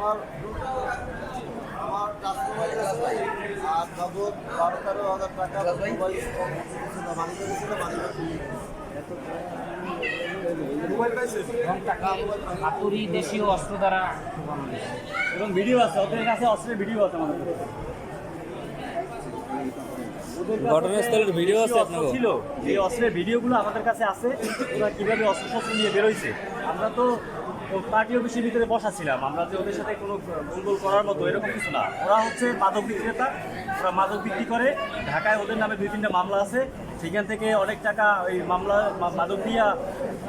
আমার আমার মোবাইল আছে আর নগদ বারো তেরো হাজার টাকা মোবাইল ছিল মানি মানি হাতুড়ি দেশীয় অস্ত্র দ্বারা এবং ভিডিও আছে ওদের কাছে অস্ত্রের ভিডিও আছে আমাদের ঘটনাস্থলের ভিডিও আছে আপনার ছিল। এই অস্ত্রের ভিডিওগুলো আমাদের কাছে আছে। ওরা কীভাবে অস্ত্র শস্ত্র নিয়ে বেরোইছে? আমরা তো পার্টি অফিসের ভিতরে বসা ছিলাম। আমরা যে ওদের সাথে কোনো গন্ডগোল করার মতো এরকম কিছু না। ওরা হচ্ছে মাদক বিক্রেতা। ওরা মাদক বিক্রি করে। ঢাকায় ওদের নামে দুই তিনটা মামলা আছে। সেখান থেকে অনেক টাকা ওই মামলা মাদক দিয়া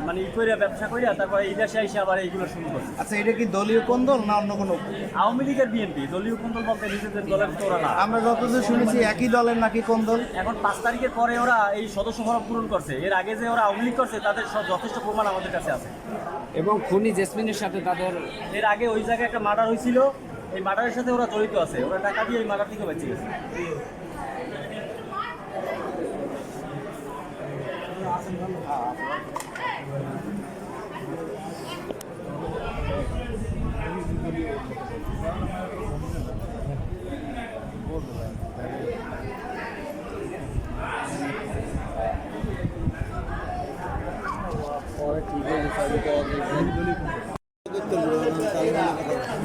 মানে ই করিয়া ব্যবসা করিয়া তারপরে এই দেশে এসে আবার এইগুলো শুরু করছে। আচ্ছা এটা কি দলীয় কোন্দল না অন্য কোনো? আওয়ামী লীগের বিএনপি দলীয় কোন্দল বলতে নিজেদের দলের তো ওরা না। আমরা যতদূর শুনেছি একই দলের নাকি কোন্দল। এখন পাঁচ তারিখের পরে ওরা এই সদস্য ফরম পূরণ করছে। এর আগে যে ওরা আওয়ামী লীগ করছে তাদের সব যথেষ্ট প্রমাণ আমাদের কাছে আছে। এবং খুনি জেসমিনের সাথে তাদের এর আগে ওই জায়গায় একটা মার্ডার হয়েছিল। এই মার্ডারের সাথে ওরা জড়িত আছে। ওরা টাকা দিয়ে ওই মার্ডার থেকে বেঁচে গেছে।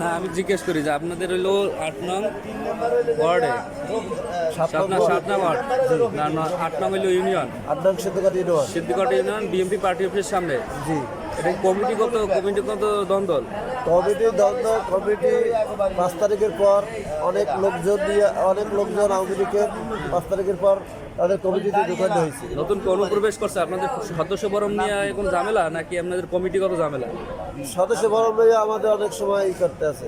না আমি জিজ্ঞেস করি যে আপনাদের হইল আট নং ওয়ার্ডে? সাত নং সাত নং ওয়ার্ড। না না, আট নং হইল ইউনিয়ন। আড্ডান সিদ্ধকাটি ইউনিয়ন। সিদ্দিকট ইউনিয়ন বিএমপি পার্টি অফিসের সামনে। জি। এটা কমিটি কত কমিটি কত দ্বন্দ্ব কমিটি দ্বন্দ্ব কমিটি পাঁচ তারিখের পর অনেক লোকজন নিয়ে অনেক লোকজন আওয়ামী লীগের পাঁচ তারিখের পর তাদের কমিটিতে ঢুকানো হয়েছে। নতুন অনুপ্রবেশ করছে আপনাদের সদস্য বরম নিয়ে কোনো ঝামেলা নাকি আপনাদের কমিটিগত ঝামেলা? সদস্য বরং লইয়া আমাদের অনেক সময় ই করতে আছে।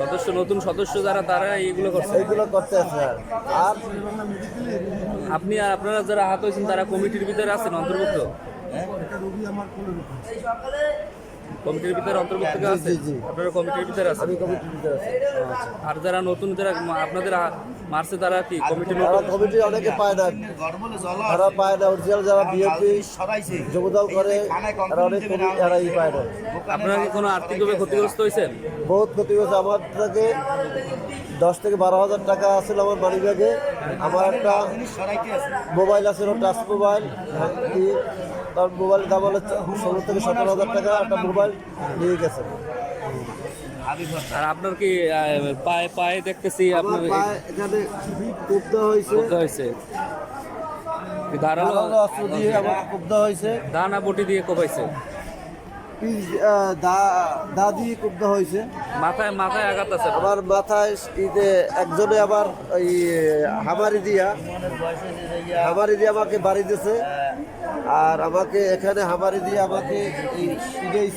সদস্য নতুন সদস্য যারা তারা এইগুলো করছে। এইগুলো করতে আছে আর আর আপনি আপনারা যারা আহত হয়েছেন তারা কমিটির ভিতরে আছেন অন্তর্ভুক্ত? কমিটির ভিতরে অন্তর্ভুক্ত আছে। আপনারা কমিটির ভিতরে আছেন? আমি কমিটির ভিতরে আছি। আর যারা নতুন যারা আপনাদের মারছে তারা কি কমিটির তারা কমিটি অনেকে পায় না তারা পায় না অরিজিনাল যারা বিএনপি যোগদান করে তারা অনেক কমিটি তারা ই পায় না আপনারা কি কোনো আর্থিকভাবে ক্ষতিগ্রস্ত হয়েছেন? বহুত ক্ষতিগ্রস্ত। আমার থেকে দশ থেকে বারো হাজার টাকা আছিল আমার মানি ব্যাগে। আমার একটা মোবাইল আছিল টাচ মোবাইল তার মোবাইল দাম হলো ষোলো থেকে সতেরো হাজার টাকা একটা মোবাইল নিয়ে গেছে। আর আপনার কি পায়ে পায়ে দেখতেছি আপনার এখানে কুপ্ত হয়েছে। হয়েছে। ধারালো অস্ত্র দিয়ে আমার কুপ্ত হয়েছে। দানা বটি দিয়ে কোপাইছে। পিস- দা- দিয়ে হয়েছে। মাথায় মাথায় আঘাত আছে। আমার মাথায় একজনে আবার ওই হামারি দিয়া হামারি দিয়ে আমাকে বাড়ি দিয়েছে আর আমাকে এখানে হামারি দিয়ে আমাকে এই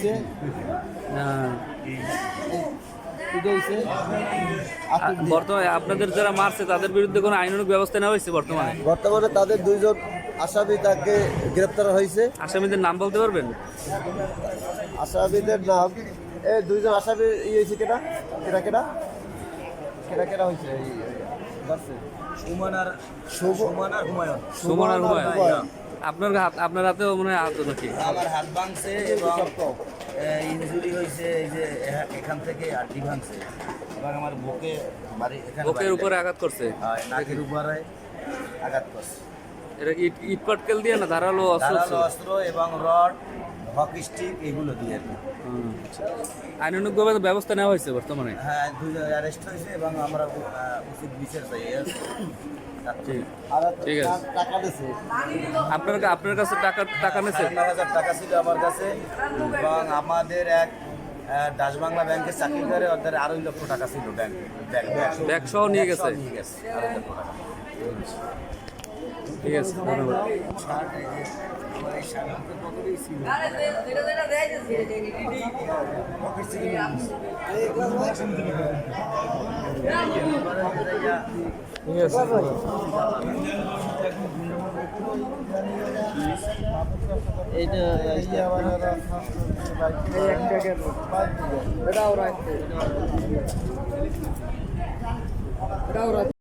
বর্তমানে আপনাদের যারা মারছে তাদের বিরুদ্ধে কোনো আইনানুগ ব্যবস্থা নেওয়া হয়েছে বর্তমানে? বর্তমানে তাদের দুইজন আসামি তাকে গ্রেপ্তার হয়েছে। আসামিদের নাম বলতে পারবেন? আসামিদের নাম এই দুইজন আসামি ইয়ে হয়েছে কেনা কেনা কেনা কেনা কেনা হয়েছে এই ধরছে। সুমন আর সুমন সুমন আর হুমায়ুন। হুমায়ুন। আপনার হাত আপনার হাতেও মনে হয় আহত নাকি আমার হাত ভাঙছে এবং ইনজুরি হয়েছে এই যে এখান থেকে আড্ডি ভাঙছে। এবং আমার বুকে বাড়ি এখানে বুকের উপরে আঘাত করছে? নাকের উপরে আঘাত করছে। এটা কি ইট ইট পাটকেল দিয়ে না? ধারালো অস্ত্র ধারালো অস্ত্র এবং রড হকি স্টিক এগুলো দিয়ে আর কি। আইনানুগভাবে ব্যবস্থা নেওয়া হয়েছে বর্তমানে? হ্যাঁ দুজন অ্যারেস্ট হয়েছে এবং আমরা উচিত বিচার চাই ঠিক আছে। টাকা দিয়েছে আপনার আপনার কাছে টাকা টাকা নিয়েছে সাত হাজার টাকা ছিল আমার কাছে এবং আমাদের এক ডাচ বাংলা ব্যাংকে চাকরি করে ওদের আড়াই লক্ষ টাকা ছিল ব্যাংক ব্যাংক সহ নিয়ে গেছে? নিয়ে গেছে আড়াই লক্ষ টাকা। ঠিক আছে ধন্যবাদ। ঠিক আছে। এটাও রাখতে। এটাও রাখতে।